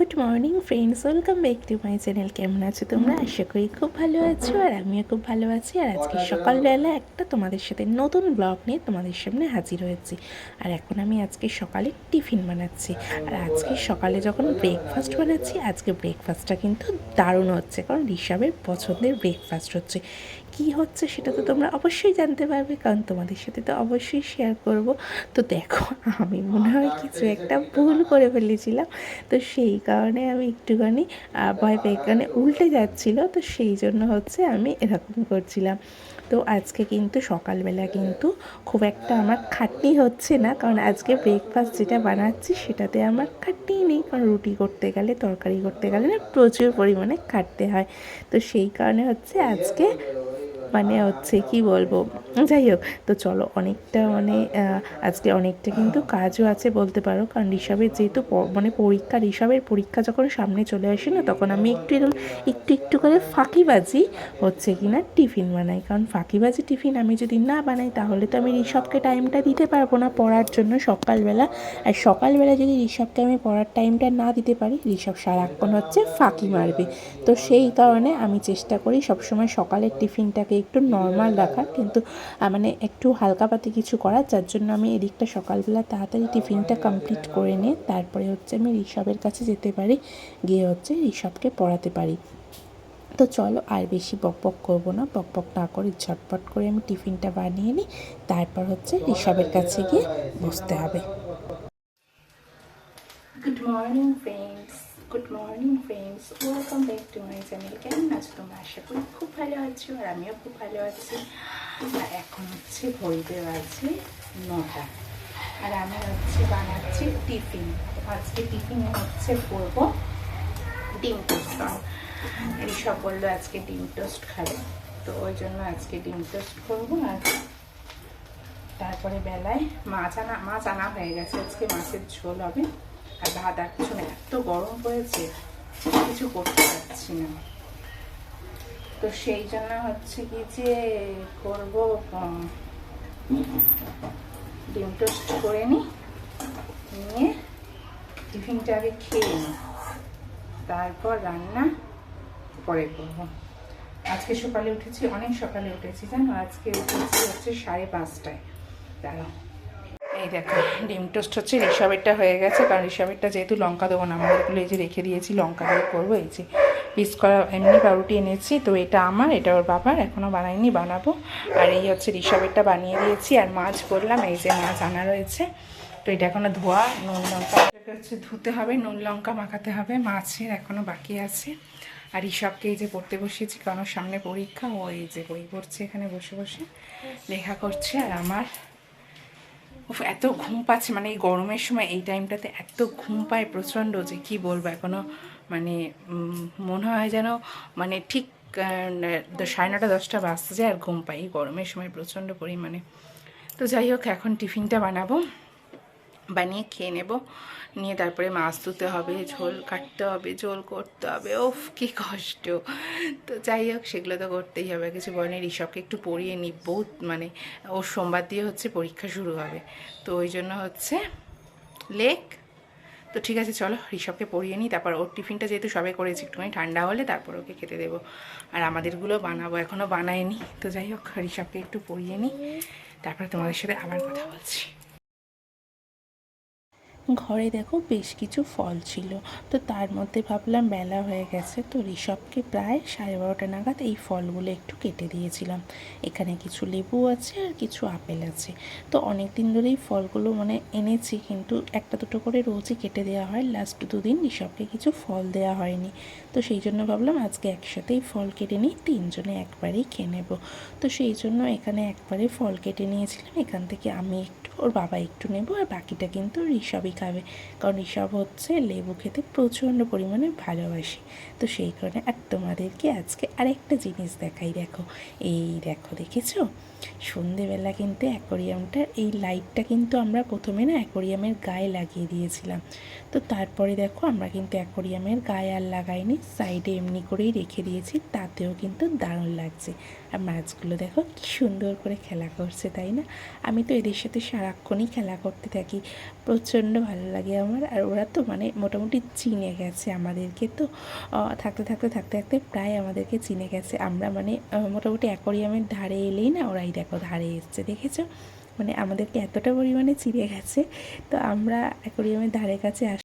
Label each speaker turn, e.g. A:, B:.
A: Good morning friends, welcome back to my channel. কেমন আছো তোমরা? আশা করি খুব ভালো আছো আর আমিও খুব ভালো আছি। আর আজকে সকালবেলা একটা তোমাদের সাথে নতুন ব্লগ নিয়ে তোমাদের সামনে হাজির হয়েছি। আর এখন আমি আজকে সকালে টিফিন বানাচ্ছি। আর আজকে সকালে যখন ব্রেকফাস্ট বানাচ্ছি, আজকে ব্রেকফাস্টটা কিন্তু দারুণ হচ্ছে। কারণ ঋষভের পছন্দের ব্রেকফাস্ট হচ্ছে। কি হচ্ছে সেটা তো তোমরা অবশ্যই জানতে পারবে, কারণ তোমাদের সাথে তো অবশ্যই শেয়ার করব। তো দেখো, আমি মনে হয় কিছু একটা ভুল করে ফেলেছিলাম। তো সেই কারণে আমি একটুখানি ভয় পেয়ে উল্টে যাচ্ছিল। তো সেই জন্য হচ্ছে আমি এরকম করছিলাম। তো আজকে কিন্তু সকালবেলা কিন্তু খুব একটা আমার খাটনি হচ্ছে না, কারণ আজকে ব্রেকফাস্ট যেটা বানাচ্ছি সেটাতে আমার খাটনি নেই। কারণ রুটি করতে গেলে, তরকারি করতে গেলে না প্রচুর পরিমাণে খাটতে হয়। তো সেই কারণে হচ্ছে আজকে মানে হচ্ছে কি বলব? যাই হোক, তো চলো অনেকটা মানে আজকে অনেকটা কিন্তু কাজও আছে বলতে পারো। কারণ ঋষভের যেহেতু মানে পরীক্ষা ঋষভের পরীক্ষা যখন সামনে চলে আসে না, তখন আমি একটু এরকম একটু একটু করে ফাঁকিবাজি হচ্ছে কি না টিফিন বানাই। কারণ ফাঁকিবাজি টিফিন আমি যদি না বানাই, তাহলে তো আমি ঋষভকে টাইমটা দিতে পারব না পড়ার জন্য সকালবেলা। আর সকালবেলা যদি ঋষভকে আমি পড়ার টাইমটা না দিতে পারি, ঋষভ সারাক্ষণ হচ্ছে ফাঁকি মারবে। তো সেই কারণে আমি চেষ্টা করি সবসময় সকালের টিফিনটাকে একটু নর্মাল রাখার কিন্তু মানে একটু হালকা হালকাপাতি কিছু করার, যার জন্য আমি এদিকটা সকালবেলা তাড়াতাড়ি টিফিনটা কমপ্লিট করে নিয়ে, তারপরে হচ্ছে আমি ঋষভের কাছে যেতে পারি, গিয়ে হচ্ছে ঋষভকে পড়াতে পারি। তো চলো আর বেশি বক বক করব না, বক বক না করে ঝটপট করে আমি টিফিনটা বানিয়ে নিই, তারপর হচ্ছে ঋষভের কাছে গিয়ে বসতে হবে। Good morning friends good morning friends welcome back to my channel আছো তোমরা খুব ভালো আর আমিও খুব ভালো আছি। আর এখন হচ্ছে নটা। আর আমি হচ্ছে বানাচ্ছি টিফিন। আজকে হচ্ছে করব ডিম টোস্ট। আজকে ডিম টোস্ট খাবে, তো ওই জন্য আজকে ডিম টোস্ট করব। আর তারপরে বেলায় মাছ আনা মাছ আনা হয়ে গেছে। আজকে মাছের ঝোল হবে। আর ভাত আর কিছু এত গরম পড়েছে, কিছু করতে পারছি না। তো সেই জন্য হচ্ছে কি যে করব ডিম টোস্ট করে নিই নিয়ে টিফিনটা আগে খেয়ে নিই তারপর রান্না পরে করব। আজকে সকালে উঠেছি, অনেক সকালে উঠেছি, জানো? আজকে উঠেছি হচ্ছে সাড়ে পাঁচটায়। দাঁড়াও। এই দেখো, ডিম টোস্ট হচ্ছে ঋষভেরটা হয়ে গেছে, কারণ ঋষভেরটা যেহেতু লঙ্কা দেবো না, আমাদেরগুলো এই যে রেখে দিয়েছি, লঙ্কা দিয়ে করব, এই যে পিস করা এমনি পাউরুটি এনেছি, তো এটা আমার, এটা ওর বাবার এখনও বানাইনি, বানাবো। আর এই হচ্ছে ঋষভেরটা বানিয়ে দিয়েছি, আর মাছ করলাম এই যে মাছ আনা রয়েছে। তো এটা এখনও ধোয়া, নুন লঙ্কা হচ্ছে ধুতে হবে, নুন লঙ্কা মাখাতে হবে, মাছের এখনও বাকি আছে। আর ঋষভকে এই যে পড়তে বসিয়েছি, কারণ সামনে পরীক্ষা, ও এই যে বই পড়ছে এখানে বসে বসে, লেখা করছে, আর আমার এত ঘুম পাচ্ছে মানে এই গরমের সময় এই টাইমটাতে এত ঘুম পায় প্রচণ্ড, যে কি বলব এখনও মানে মনে হয় যেন মানে ঠিক সাড়ে নটা, দশটা বাজতে যায় আর ঘুম পাই। গরমের সময় প্রচণ্ড পরিমাণে। তো যাই হোক, এখন টিফিনটা বানাবো, বানিয়ে খেয়ে নেব। নিয়ে তারপরে মাছ ধুতে হবে, ঝোল কাটতে হবে, ঝোল করতে হবে। ওফ কি কষ্ট। তো যাই হোক, সেগুলো তো করতেই হবে। কিছু বলে ঋষভকে একটু পড়িয়ে নিই বহুত মানে ওর সোমবার দিয়ে হচ্ছে পরীক্ষা শুরু হবে। তো ওই জন্য হচ্ছে, লেক তো ঠিক আছে, চলো ঋষভকে পড়িয়ে নিই। তারপর ওর টিফিনটা যেহেতু সবাই করেছি, একটুখানি ঠান্ডা হলে তারপর ওকে খেতে দেবো। আর আমাদেরগুলো বানাবো এখনও বানায়নি। তো যাই হোক, ঋষভকে একটু পড়িয়ে নিই। তারপরে তোমাদের সাথে আবার কথা বলছি। ঘরে দেখো বেশ কিছু ফল ছিল। তো তার মধ্যে ভাবলাম বেলা হয়ে গেছে, তো ঋষভকে প্রায় সাড়ে বারোটা নাগাদ এই ফলগুলো একটু কেটে দিয়েছিলাম। এখানে কিছু লেবু আছে আর কিছু আপেল আছে। তো অনেক দিন ধরেই ফলগুলো মানে এনেছি, কিন্তু একটা দুটো করে রোজই কেটে দেওয়া হয়। লাস্ট দুদিন ঋষভকে কিছু ফল দেওয়া হয়নি। তো সেই জন্য ভাবলাম আজকে একসাথেই ফল কেটে নিই, তিনজনে একবারেই খেয়ে নেব। তো সেই জন্য এখানে একবারে ফল কেটে নিয়েছিলাম। এখান থেকে আমি ওর বাবা একটু নেব আর বাকিটা কিন্তু ঋষভই খাবে। কারণ ঋষভ হচ্ছে লেবু খেতে প্রচণ্ড পরিমাণে ভালোবাসে। তো সেই কারণে আর তোমাদেরকে আজকে আরেকটা জিনিস দেখাই, দেখো। এই দেখো, দেখেছ? সন্ধেবেলা কিন্তু অ্যাকোরিয়ামটার এই লাইটটা কিন্তু আমরা প্রথমে না অ্যাকোরিয়ামের গায়ে লাগিয়ে দিয়েছিলাম। তো তারপরে দেখো, আমরা কিন্তু অ্যাকোরিয়ামের গায়ে আর লাগাইনি, সাইডে এমনি করেই রেখে দিয়েছি, তাতেও কিন্তু দারুণ লাগছে। আর মাছগুলো দেখো, কি সুন্দর করে খেলা করছে, তাই না? আমি তো এদের সাথে সারা সারাক্ষণই খেলা করতে থাকি। প্রচণ্ড ভালো লাগে আমার। আর ওরা তো মানে মোটামুটি চিনে গেছে আমাদেরকে তো। থাকতে থাকতে থাকতে থাকতে প্রায় আমাদেরকে চিনে গেছে। আমরা মানে মোটামুটি অ্যাকোরিয়ামের ধারে এলেই না ওরাই দেখো ধারে এসছে, দেখেছ? মানে আমাদেরকে এতটা পরিমাণে চিনে গেছে। তো আমরা অ্যাকোরিয়ামের ধারে কাছে আস